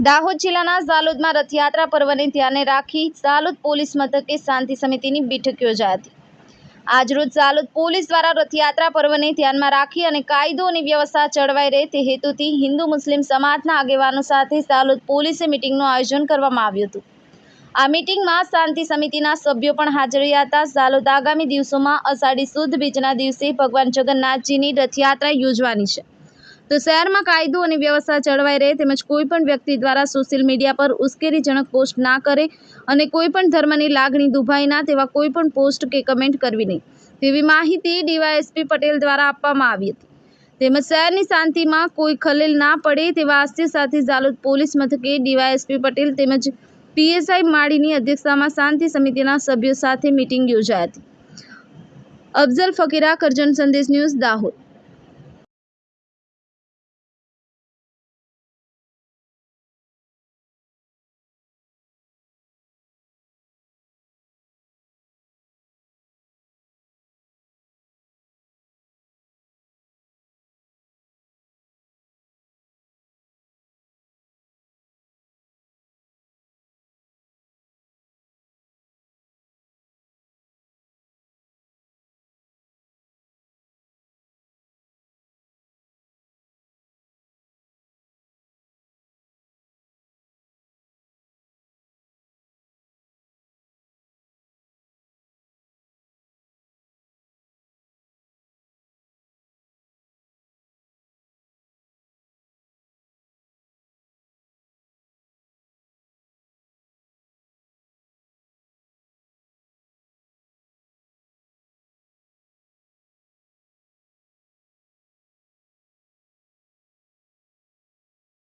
દાહોદ જિલ્લાના ઝાલોદમાં રથયાત્રા પર્વને ધ્યાને રાખી ઝાલોદ પોલીસ મથકે શાંતિ સમિતિની બેઠક યોજાઈ હતી. આજરોજ ઝાલોદ પોલીસ દ્વારા રથયાત્રા પર્વને ધ્યાનમાં રાખી અને કાયદો અને વ્યવસ્થા જળવાઈ રહે તે હેતુથી હિન્દુ મુસ્લિમ સમાજના આગેવાનો સાથે ઝાલોદ પોલીસે મિટિંગનું આયોજન કરવામાં આવ્યું હતું. આ મિટિંગમાં શાંતિ સમિતિના સભ્યો પણ હાજર રહ્યા હતા. ઝાલોદ આગામી દિવસોમાં અષાઢી સુદ બીજના દિવસે ભગવાન જગન્નાથજીની રથયાત્રા યોજવાની છે. તો શહેરમાં કાયદો અને વ્યવસ્થા જળવાઈ રહે તેમજ કોઈપણ વ્યક્તિ દ્વારા સોશિયલ મીડિયા પર ઉશ્કેરીજનક પોસ્ટ ના કરે અને કોઈપણ ધર્મની લાગણી દુભાઈ ના તેવા કોઈપણ પોસ્ટ કે કમેન્ટ કરવી નહીં. તેવી માહિતી ડીવાયએસપી પટેલ દ્વારા આપવામાં આવી હતી. તેમજ શહેરની શાંતિમાં કોઈ ખલેલ ના પડે તેવા આશ્ચર્ય સાથે ઝાલોદ પોલીસ મથકે ડીવાયએસપી પટેલ તેમજ પીએસઆઈ માળીની અધ્યક્ષતામાં શાંતિ સમિતિના સભ્યો સાથે મિટિંગ યોજાઈ હતી. અફઝલ ફકીરા કરજણ સંદેશ ન્યૂઝ દાહોદ.